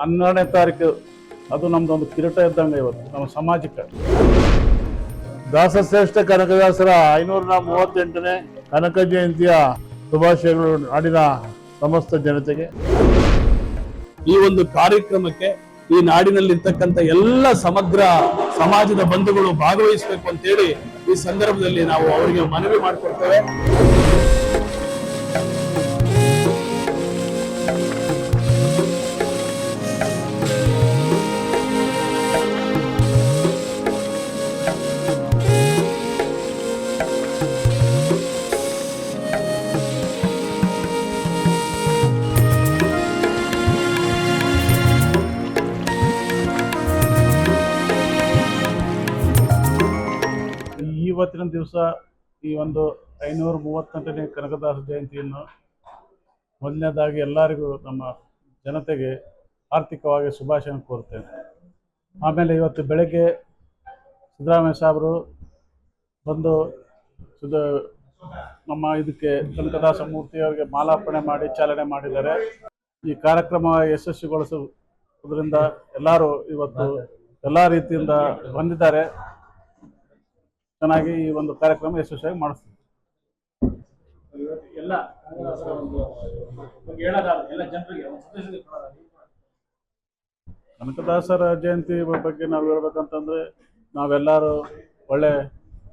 ಹನ್ನೆರಡನೇ ತಾರೀಕು ಅದು ನಮ್ದೊಂದು ಕಿರೀಟ ಇದ್ದಂಗೆ ಇವತ್ತು ನಮ್ಮ ಸಮಾಜಕ್ಕೆ. ದಾಸಶ್ರೇಷ್ಠ ಕನಕದಾಸರ ಐನೂರ ಮೂವತ್ತೆಂಟನೇ ಕನಕ ಜಯಂತಿಯ ಶುಭಾಶಯಗಳು ನಾಡಿನ ಸಮಸ್ತ ಜನತೆಗೆ. ಈ ಒಂದು ಕಾರ್ಯಕ್ರಮಕ್ಕೆ ಈ ನಾಡಿನಲ್ಲಿರ್ತಕ್ಕಂಥ ಎಲ್ಲ ಸಮಗ್ರ ಸಮಾಜದ ಬಂಧುಗಳು ಭಾಗವಹಿಸಬೇಕು ಅಂತೇಳಿ ಈ ಸಂದರ್ಭದಲ್ಲಿ ನಾವು ಅವರಿಗೆ ಮನವಿ ಮಾಡಿಕೊಡ್ತೇವೆ. ಇವತ್ತಿನ ದಿವಸ ಈ ಒಂದು ಐನೂರ ಮೂವತ್ತೆಂಟನೇ ಕನಕದಾಸ ಜಯಂತಿಯನ್ನು ಮೊದಲನೇದಾಗಿ ಎಲ್ಲರಿಗೂ ನಮ್ಮ ಜನತೆಗೆ ಆರ್ಥಿಕವಾಗಿ ಶುಭಾಶಯ ಕೋರ್ತೇನೆ ಆಮೇಲೆ ಇವತ್ತು ಬೆಳಗ್ಗೆ ಸಿದ್ದರಾಮಯ್ಯ ಸಾಹೇಬರು ಬಂದು ಸುದ ನಮ್ಮ ಇದಕ್ಕೆ ಕನಕದಾಸ ಮೂರ್ತಿಯವರಿಗೆ ಮಾಲಾರ್ಪಣೆ ಮಾಡಿ ಚಾಲನೆ ಮಾಡಿದ್ದಾರೆ. ಈ ಕಾರ್ಯಕ್ರಮ ಯಶಸ್ವಿಗೊಳಿಸುವುದರಿಂದ ಎಲ್ಲರೂ ಇವತ್ತು ಎಲ್ಲ ರೀತಿಯಿಂದ ಬಂದಿದ್ದಾರೆ. ಚೆನ್ನಾಗಿ ಈ ಒಂದು ಕಾರ್ಯಕ್ರಮ ಯಶಸ್ವಿಯಾಗಿ ಮಾಡಿಸ್ತೀವಿ. ಎಲ್ಲ ಕನಕದಾಸರ ಜಯಂತಿ ಬಗ್ಗೆ ನಾವು ಹೇಳ್ಬೇಕಂತಂದ್ರೆ ನಾವೆಲ್ಲರೂ ಒಳ್ಳೆ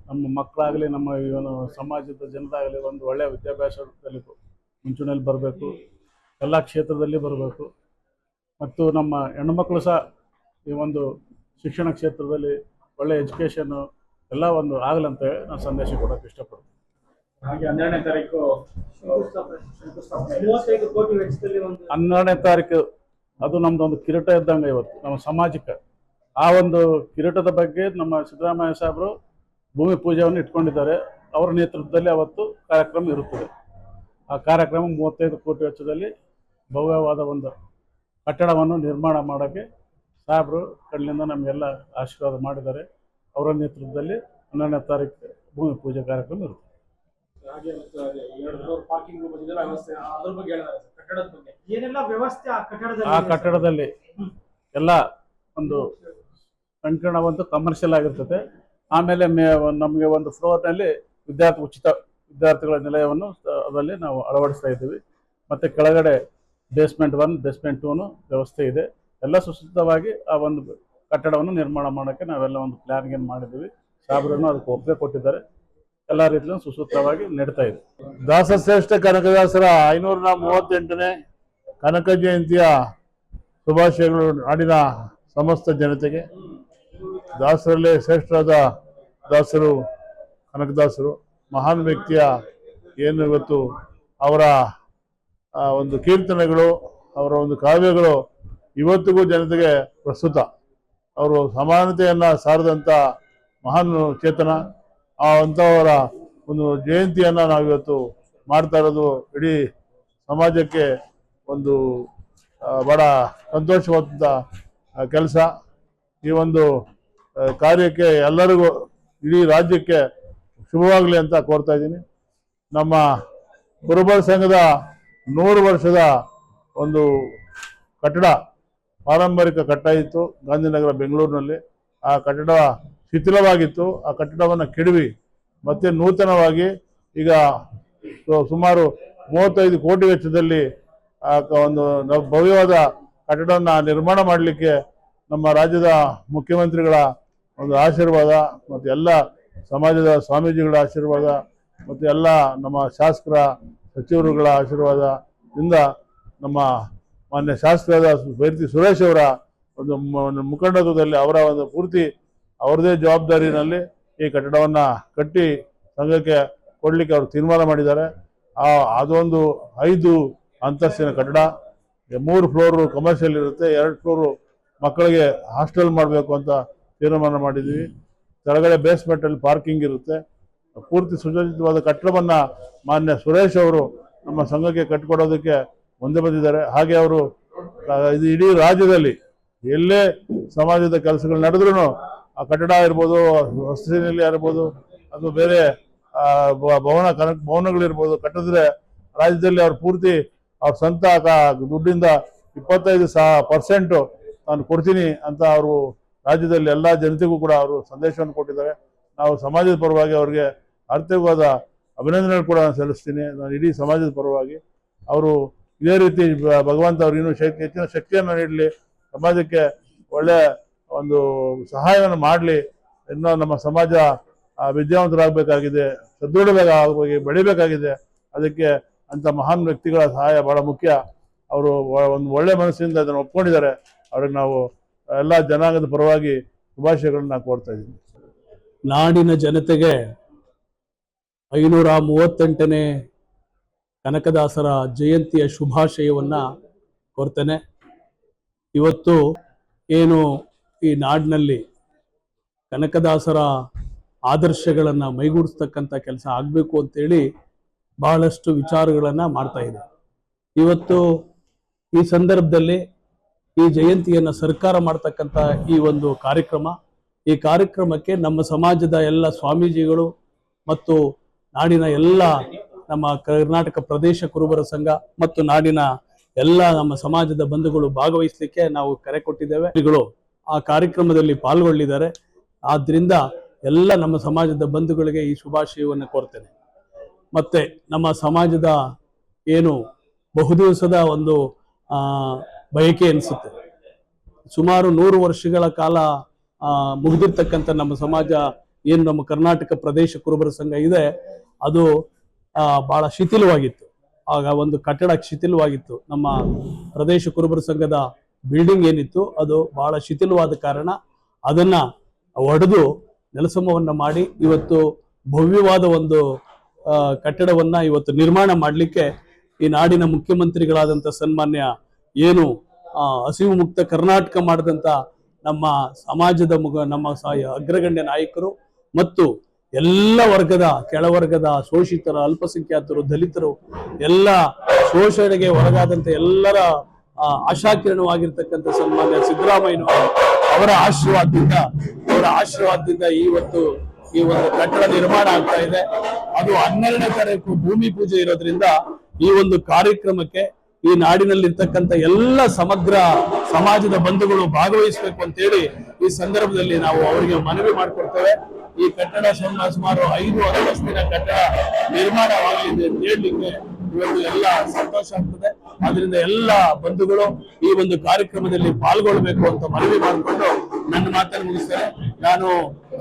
ನಮ್ಮ ಮಕ್ಕಳಾಗಲಿ ನಮ್ಮ ಏನು ಸಮಾಜದ ಜನರಾಗಲಿ ಒಂದು ಒಳ್ಳೆಯ ವಿದ್ಯಾಭ್ಯಾಸದಲ್ಲಿ ಮುಂಚೂಣಿಯಲ್ಲಿ ಬರಬೇಕು ಎಲ್ಲ ಕ್ಷೇತ್ರದಲ್ಲಿ ಬರಬೇಕು. ಮತ್ತು ನಮ್ಮ ಹೆಣ್ಣುಮಕ್ಕಳು ಸಹ ಈ ಒಂದು ಶಿಕ್ಷಣ ಕ್ಷೇತ್ರದಲ್ಲಿ ಒಳ್ಳೆ ಎಜುಕೇಷನ್ನು ಎಲ್ಲ ಒಂದು ಆಗಲಂತ ಹೇಳಿ ನಾನು ಸಂದೇಶ ಕೊಡೋಕೆ ಇಷ್ಟಪಡ್ತೀನಿ. ಹಾಗೆ ಹನ್ನೆರಡನೇ ತಾರೀಕು ಅದು ನಮ್ದು ಕೋಟಿ ವೆಚ್ಚದಲ್ಲಿ ಒಂದು ಹನ್ನೆರಡನೇ ತಾರೀಕು ಅದು ನಮ್ದೊಂದು ಕಿರೀಟ ಇದ್ದಂಗೆ ಇವತ್ತು ನಮ್ಮ ಸಮಾಜಕ್ಕೆ ಆ ಒಂದು ಕಿರೀಟದ ಬಗ್ಗೆ ನಮ್ಮ ಸಿದ್ದರಾಮಯ್ಯ ಸಾಹೇಬರು ಭೂಮಿ ಪೂಜೆಯನ್ನು ಇಟ್ಕೊಂಡಿದ್ದಾರೆ. ಅವರ ನೇತೃತ್ವದಲ್ಲಿ ಅವತ್ತು ಕಾರ್ಯಕ್ರಮ ಇರುತ್ತದೆ. ಆ ಕಾರ್ಯಕ್ರಮ ಮೂವತ್ತೈದು ಕೋಟಿ ವೆಚ್ಚದಲ್ಲಿ ಭವ್ಯವಾದ ಒಂದು ಕಟ್ಟಡವನ್ನು ನಿರ್ಮಾಣ ಮಾಡೋಕ್ಕೆ ಸಾಹೇಬರು ಕಣ್ಣಿಂದ ನಮಗೆಲ್ಲ ಆಶೀರ್ವಾದ ಮಾಡಿದ್ದಾರೆ. ಅವರ ನೇತೃತ್ವದಲ್ಲಿ ಹನ್ನೆರಡನೇ ತಾರೀಕು ಭೂಮಿ ಪೂಜೆ ಕಾರ್ಯಕ್ರಮ ಇರುತ್ತೆ ಹಾಗೆ ಮತ್ತು ಅದೇ ಎರಡು ಫ್ಲೋರ್ ಪಾರ್ಕಿಂಗ್ ವ್ಯವಸ್ಥೆ ಅದ್ರ ಬಗ್ಗೆ ಹೇಳಿದ್ದಾರೆ ಸರ್, ಕಟ್ಟಡದ ಬಗ್ಗೆ. ಏನೆಲ್ಲ ವ್ಯವಸ್ಥೆ ಆ ಕಟ್ಟಡದಲ್ಲಿ ಆ ಕಟ್ಟಡದಲ್ಲಿ ಎಲ್ಲ ಒಂದು ಸಂಕೀರ್ಣವಂತೂ ಕಮರ್ಷಿಯಲ್ ಆಗಿರ್ತದೆ. ಆಮೇಲೆ ಮೇ ನಮಗೆ ಒಂದು ಫ್ಲೋರ್ನಲ್ಲಿ ವಿದ್ಯಾರ್ಥಿ ಉಚಿತ ವಿದ್ಯಾರ್ಥಿಗಳ ನಿಲಯವನ್ನು ಅದರಲ್ಲಿ ನಾವು ಅಳವಡಿಸ್ತಾ ಇದ್ದೀವಿ. ಮತ್ತು ಕೆಳಗಡೆ ಬೇಸ್ಮೆಂಟ್ ಒನ್ ಬೇಸ್ಮೆಂಟ್ ಟೂನು ವ್ಯವಸ್ಥೆ ಇದೆ. ಎಲ್ಲ ಸುಸಿದ್ಧವಾಗಿ ಆ ಒಂದು ಕಟ್ಟಡವನ್ನು ನಿರ್ಮಾಣ ಮಾಡೋಕ್ಕೆ ನಾವೆಲ್ಲ ಒಂದು ಪ್ಲ್ಯಾನ್ಗೇನು ಮಾಡಿದ್ದೀವಿ. ಸಾಬ್ರನ್ನು ಅದಕ್ಕೆ ಒಪ್ಪಿಗೆ ಕೊಟ್ಟಿದ್ದಾರೆ. ಎಲ್ಲ ರೀತಿಯಲ್ಲೂ ಸುಸೂತ್ರವಾಗಿ ನಡೀತಾ ಇದೆ. ದಾಸಶ್ರೇಷ್ಠ ಕನಕದಾಸರ ಐನೂರ ಮೂವತ್ತೆಂಟನೇ ಕನಕ ಜಯಂತಿಯ ಶುಭಾಶಯಗಳು ನಾಡಿನ ಸಮಸ್ತ ಜನತೆಗೆ. ದಾಸರಲ್ಲೇ ಶ್ರೇಷ್ಠರಾದ ದಾಸರು, ಕನಕದಾಸರು, ಮಹಾನ್ ವ್ಯಕ್ತಿಯ ಏನು ಇವತ್ತು ಅವರ ಒಂದು ಕೀರ್ತನೆಗಳು, ಅವರ ಒಂದು ಕಾವ್ಯಗಳು ಇವತ್ತಿಗೂ ಜನತೆಗೆ ಪ್ರಸ್ತುತ. ಅವರು ಸಮಾನತೆಯನ್ನ ಸಾರದಂತ ಮಹಾನ್ ಚೇತನ, ಆ ಅಂಥವರ ಒಂದು ಜಯಂತಿಯನ್ನ ನಾವಿವತ್ತು ಮಾಡ್ತಾ ಇರೋದು ಇಡೀ ಸಮಾಜಕ್ಕೆ ಒಂದು ಬಹಳ ಸಂತೋಷವಾದಂಥ ಕೆಲಸ. ಈ ಒಂದು ಕಾರ್ಯಕ್ಕೆ ಎಲ್ಲರಿಗೂ, ಇಡೀ ರಾಜ್ಯಕ್ಕೆ ಶುಭವಾಗಲಿ ಅಂತ ಕೋರ್ತಾ ಇದ್ದೀನಿ. ನಮ್ಮ ಕುರುಬರ ಸಂಘದ ನೂರು ವರ್ಷದ ಒಂದು ಕಟ್ಟಡ ಪಾರಂಪರಿಕ ಕಟ್ಟ ಇತ್ತು. ಗಾಂಧಿನಗರ ಬೆಂಗಳೂರಿನಲ್ಲಿ. ಆ ಕಟ್ಟಡ ಶಿಥಿಲವಾಗಿತ್ತು. ಆ ಕಟ್ಟಡವನ್ನು ಕೆಡವಿ ಮತ್ತೆ ನೂತನವಾಗಿ ಈಗ ಸುಮಾರು ಮೂವತ್ತೈದು ಕೋಟಿ ವೆಚ್ಚದಲ್ಲಿ ಒಂದು ಭವ್ಯವಾದ ಕಟ್ಟಡವನ್ನು ನಿರ್ಮಾಣ ಮಾಡಲಿಕ್ಕೆ ನಮ್ಮ ರಾಜ್ಯದ ಮುಖ್ಯಮಂತ್ರಿಗಳ ಒಂದು ಆಶೀರ್ವಾದ ಮತ್ತು ಎಲ್ಲ ಸಮಾಜದ ಸ್ವಾಮೀಜಿಗಳ ಆಶೀರ್ವಾದ ಮತ್ತು ಎಲ್ಲ ನಮ್ಮ ಶಾಸಕರ ಸಚಿವರುಗಳ ಆಶೀರ್ವಾದದಿಂದ ನಮ್ಮ ಮಾನ್ಯ ಶಾಸಕರಾದ ಬೈರತಿ ಸುರೇಶ್ ಅವರ ಒಂದು ಮುಖಂಡತ್ವದಲ್ಲಿ ಅವರ ಒಂದು ಪೂರ್ತಿ ಅವರದೇ ಜವಾಬ್ದಾರಿನಲ್ಲಿ ಈ ಕಟ್ಟಡವನ್ನು ಕಟ್ಟಿ ಸಂಘಕ್ಕೆ ಕೊಡಲಿಕ್ಕೆ ಅವರು ತೀರ್ಮಾನ ಮಾಡಿದ್ದಾರೆ. ಆ, ಅದೊಂದು ಐದು ಅಂತಸ್ತಿನ ಕಟ್ಟಡ ಮೂರು ಫ್ಲೋರು ಕಮರ್ಷಿಯಲ್ ಇರುತ್ತೆ, ಎರಡು ಫ್ಲೋರು ಮಕ್ಕಳಿಗೆ ಹಾಸ್ಟೆಲ್ ಮಾಡಬೇಕು ಅಂತ ತೀರ್ಮಾನ ಮಾಡಿದ್ದೀವಿ. ಕೆಳಗಡೆ ಬೇಸ್ಮೆಂಟಲ್ಲಿ ಪಾರ್ಕಿಂಗ್ ಇರುತ್ತೆ. ಪೂರ್ತಿ ಸುಸಜ್ಜಿತವಾದ ಕಟ್ಟಡವನ್ನು ಮಾನ್ಯ ಸುರೇಶ್ ಅವರು ನಮ್ಮ ಸಂಘಕ್ಕೆ ಕಟ್ಟಿಕೊಡೋದಕ್ಕೆ ಮುಂದೆ ಬಂದಿದ್ದಾರೆ. ಹಾಗೆ ಅವರು ಇದು ಇಡೀ ರಾಜ್ಯದಲ್ಲಿ ಎಲ್ಲೇ ಸಮಾಜದ ಕೆಲಸಗಳು ನಡೆದ್ರೂ ಆ ಕಟ್ಟಡ ಇರ್ಬೋದು ವಸತಿನಲ್ಲಿ ಇರ್ಬೋದು ಅಥವಾ ಬೇರೆ ಭವನ ಕನಕ ಭವನಗಳಿರ್ಬೋದು ಕಟ್ಟಿದ್ರೆ ರಾಜ್ಯದಲ್ಲಿ ಅವ್ರ ಪೂರ್ತಿ ಅವ್ರ ಸ್ವಂತ ದುಡ್ಡಿಂದ ಇಪ್ಪತ್ತೈದು ಪರ್ಸೆಂಟು ನಾನು ಕೊಡ್ತೀನಿ ಅಂತ ಅವರು ರಾಜ್ಯದಲ್ಲಿ ಎಲ್ಲ ಜನತೆಗೂ ಕೂಡ ಅವರು ಸಂದೇಶವನ್ನು ಕೊಟ್ಟಿದ್ದಾರೆ. ನಾವು ಸಮಾಜದ ಪರವಾಗಿ ಅವರಿಗೆ ಆರ್ಥಿಕವಾದ ಅಭಿನಂದನೆ ಕೂಡ ನಾನು ಸಲ್ಲಿಸ್ತೀನಿ. ನಾನು ಇಡೀ ಸಮಾಜದ ಪರವಾಗಿ ಅವರು ಇದೇ ರೀತಿ ಭಗವಂತ ಏನು ಶಕ್ತಿ ಹೆಚ್ಚಿನ ಶಕ್ತಿಯನ್ನು ನೀಡಲಿ, ಸಮಾಜಕ್ಕೆ ಒಳ್ಳೆ ಒಂದು ಸಹಾಯವನ್ನು ಮಾಡಲಿ, ಇನ್ನೂ ನಮ್ಮ ಸಮಾಜ ವಿದ್ಯಾವಂತರಾಗಬೇಕಾಗಿದೆ ಸದೃಢವಾಗಿ ಬೆಳಿಬೇಕಾಗಿದೆ. ಅದಕ್ಕೆ ಅಂತ ಮಹಾನ್ ವ್ಯಕ್ತಿಗಳ ಸಹಾಯ ಬಹಳ ಮುಖ್ಯ. ಅವರು ಒಂದು ಒಳ್ಳೆ ಮನಸ್ಸಿನಿಂದ ಅದನ್ನು ಒಪ್ಕೊಂಡಿದ್ದಾರೆ. ಅವ್ರಿಗೆ ನಾವು ಎಲ್ಲ ಜನಾಂಗದ ಪರವಾಗಿ ಶುಭಾಶಯಗಳನ್ನ ಕೋರ್ತಾ ಇದ್ದೀನಿ. ನಾಡಿನ ಜನತೆಗೆ ಐನೂರ ಮೂವತ್ತೆಂಟನೇ ಕನಕದಾಸರ ಜಯಂತಿಯ ಶುಭಾಶಯವನ್ನ ಕೋರ್ತೇನೆ. ಇವತ್ತು ಏನು ಈ ನಾಡಿನಲ್ಲಿ ಕನಕದಾಸರ ಆದರ್ಶಗಳನ್ನು ಮೈಗೂಡಿಸ್ತಕ್ಕಂಥ ಕೆಲಸ ಆಗಬೇಕು ಅಂತೇಳಿ ಬಹಳಷ್ಟು ವಿಚಾರಗಳನ್ನು ಮಾಡ್ತಾ ಇದೆ. ಇವತ್ತು ಈ ಸಂದರ್ಭದಲ್ಲಿ ಈ ಜಯಂತಿಯನ್ನು ಸರ್ಕಾರ ಮಾಡ್ತಕ್ಕಂಥ ಈ ಒಂದು ಕಾರ್ಯಕ್ರಮ, ಈ ಕಾರ್ಯಕ್ರಮಕ್ಕೆ ನಮ್ಮ ಸಮಾಜದ ಎಲ್ಲ ಸ್ವಾಮೀಜಿಗಳು ಮತ್ತು ನಾಡಿನ ಎಲ್ಲ ನಮ್ಮ ಕರ್ನಾಟಕ ಪ್ರದೇಶ ಕುರುಬರ ಸಂಘ ಮತ್ತು ನಾಡಿನ ಎಲ್ಲ ನಮ್ಮ ಸಮಾಜದ ಬಂಧುಗಳು ಭಾಗವಹಿಸಲಿಕ್ಕೆ ನಾವು ಕರೆ ಕೊಟ್ಟಿದ್ದೇವೆ. ಆ ಕಾರ್ಯಕ್ರಮದಲ್ಲಿ ಪಾಲ್ಗೊಳ್ಳಿದ್ದಾರೆ. ಆದ್ರಿಂದ ಎಲ್ಲ ನಮ್ಮ ಸಮಾಜದ ಬಂಧುಗಳಿಗೆ ಈ ಶುಭಾಶಯವನ್ನು ಕೋರ್ತೇನೆ. ಮತ್ತೆ ನಮ್ಮ ಸಮಾಜದ ಏನು ಬಹುದಿವಸದ ಒಂದು ಬಯಕೆ ಅನಿಸುತ್ತೆ ಸುಮಾರು ನೂರು ವರ್ಷಗಳ ಕಾಲ ಮುಗಿದಿರ್ತಕ್ಕಂಥ ನಮ್ಮ ಸಮಾಜ, ಏನು ನಮ್ಮ ಕರ್ನಾಟಕ ಪ್ರದೇಶ ಕುರುಬರ ಸಂಘ ಇದೆ, ಅದು ಬಹಳ ಶಿಥಿಲವಾಗಿತ್ತು. ಆಗ ಒಂದು ಕಟ್ಟಡ ಶಿಥಿಲವಾಗಿತ್ತು. ನಮ್ಮ ಪ್ರದೇಶ ಕುರುಬರ ಸಂಘದ ಬಿಲ್ಡಿಂಗ್ ಏನಿತ್ತು, ಅದು ಬಹಳ ಶಿಥಿಲವಾದ ಕಾರಣ ಅದನ್ನ ಒಡೆದು ನೆಲಸಮವನ್ನ ಮಾಡಿ ಇವತ್ತು ಭವ್ಯವಾದ ಒಂದು ಕಟ್ಟಡವನ್ನ ಇವತ್ತು ನಿರ್ಮಾಣ ಮಾಡಲಿಕ್ಕೆ ಈ ನಾಡಿನ ಮುಖ್ಯಮಂತ್ರಿಗಳಾದಂಥ ಸನ್ಮಾನ್ಯ ಏನು ಹಸಿವು ಮುಕ್ತ ಕರ್ನಾಟಕ ಮಾಡಿದಂತ ನಮ್ಮ ಸಮಾಜದ ಮುಗ, ನಮ್ಮ ಅಗ್ರಗಣ್ಯ ನಾಯಕರು ಮತ್ತು ಎಲ್ಲ ವರ್ಗದ ಕೆಳವರ್ಗದ ಶೋಷಿತರ, ಅಲ್ಪಸಂಖ್ಯಾತರು, ದಲಿತರು, ಎಲ್ಲ ಶೋಷಣೆಗೆ ಒಳಗಾದಂತ ಎಲ್ಲರ ಆಶಾಕಿರಣವಾಗಿರ್ತಕ್ಕಂಥ ಸನ್ಮಾನ್ಯ ಸಿದ್ದರಾಮಯ್ಯನವರು ಅವರ ಆಶೀರ್ವಾದದಿಂದ ಅವರ ಆಶೀರ್ವಾದದಿಂದ ಇವತ್ತು ಈ ಒಂದು ಕಟ್ಟಡ ನಿರ್ಮಾಣ ಆಗ್ತಾ ಇದೆ. ಅದು ಹನ್ನೆರಡನೇ ತಾರೀಕು ಭೂಮಿ ಪೂಜೆ ಇರೋದ್ರಿಂದ ಈ ಒಂದು ಕಾರ್ಯಕ್ರಮಕ್ಕೆ ಈ ನಾಡಿನಲ್ಲಿರ್ತಕ್ಕಂಥ ಎಲ್ಲ ಸಮಗ್ರ ಸಮಾಜದ ಬಂಧುಗಳು ಭಾಗವಹಿಸಬೇಕು ಅಂತೇಳಿ ಈ ಸಂದರ್ಭದಲ್ಲಿ ನಾವು ಅವರಿಗೆ ಮನವಿ ಮಾಡಿಕೊಡ್ತೇವೆ. ಈ ಕಟ್ಟಡ ಸುಮಾರು ಐದು ಅಂತಸ್ತಿನ ಕಟ್ಟಡ ನಿರ್ಮಾಣವಾಗಲಿದೆ ಅಂತ ಹೇಳಲಿಕ್ಕೆ ಇವತ್ತು ಎಲ್ಲ ಸಂತೋಷ ಆಗ್ತದೆ. ಅದರಿಂದ ಎಲ್ಲ ಬಂಧುಗಳು ಈ ಒಂದು ಕಾರ್ಯಕ್ರಮದಲ್ಲಿ ಪಾಲ್ಗೊಳ್ಬೇಕು ಅಂತ ಮನವಿ ಮಾಡಿಕೊಂಡು ನನ್ನ ಮಾತನ್ನು ಮುಗಿಸ್ತೇನೆ. ನಾನು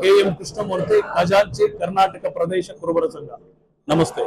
ಕೆ ಎಂ ಕೃಷ್ಣಮೂರ್ತಿ, ಖಜಾಂಚಿ, ಕರ್ನಾಟಕ ಪ್ರದೇಶ ಕುರುಬರ ಸಂಘ. ನಮಸ್ತೆ.